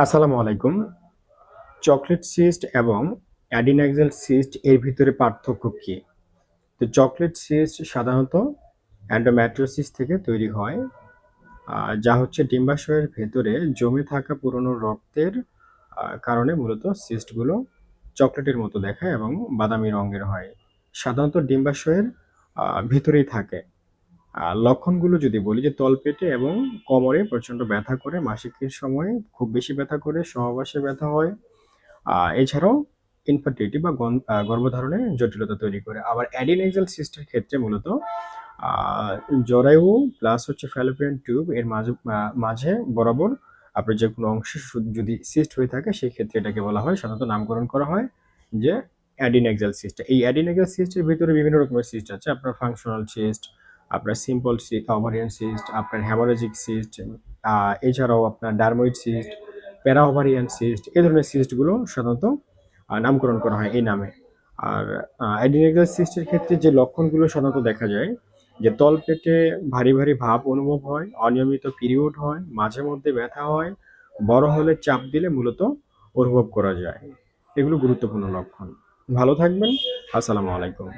আসসালামু আলাইকুম। Chocolate cyst এবং অ্যাডিনাক্সাল সিস্ট এর ভিতরে পার্থক্য কী? তো চকলেট সিস্ট সাধারণত অ্যান্ডোম্যাট্রোসিস থেকে তৈরি হয় যা হচ্ছে ডিম্বাশয়ের ভেতরে জমে থাকা পুরনো রক্তের কারণে মূলত সিস্টগুলো চকলেটের মতো দেখায় এবং বাদামি রঙের হয়। সাধারণত ডিম্বাশয়ের ভিতরেই থাকে। লক্ষণগুলো যদি বলি যে তলপেটে এবং কোমরে প্রচণ্ড ব্যথা করে, মাসিকের সময় খুব বেশি ব্যথা করে, সহবাসে ব্যথা হয়। এছাড়াও ইনফার্টিলিটি বা গর্ভধারণে জটিলতা তৈরি করে। আবার অ্যাডিনেক্সাল সিস্টের ক্ষেত্রে মূলত জরায়ু প্লাস হচ্ছে ফ্যালোপিয়ান টিউব এর মাঝে মাঝে বরাবর আপনার যে কোনো অংশে যদি সিস্ট হয়ে থাকে সেই ক্ষেত্রে এটাকে বলা হয়, সাধারণত নামকরণ করা হয় যে অ্যাডিনেক্সাল সিস্ট এই অ্যাডিনেক্সাল সিস্টের ভিতরে বিভিন্ন রকমের সিস্ট আছে। আপনার ফাংশনাল সিস্ট আপনার সিম্পল সিস্ট ওভারিয়ান সিস্ট আপনার হ্যামারেজিক সিস্ট এছাড়াও আপনার dermoid cyst para ovarian cyst এই ধরনের সিস্টগুলো সাধারণত নামকরণ করা হয় এই নামে। আর অ্যাডিনেক্সাল সিস্টের ক্ষেত্রে যে লক্ষণগুলো সাধারণত দেখা যায়, যে তলপেটে ভারী ভারী ভাব অনুভব হয়, অনিয়মিত পিরিয়ড হয়, মাঝে মধ্যে ব্যথা হয়, বড় হলে চাপ দিলে মূলত অনুভব করা যায়। এগুলো গুরুত্বপূর্ণ লক্ষণ। ভালো থাকবেন, আসসালামু আলাইকুম।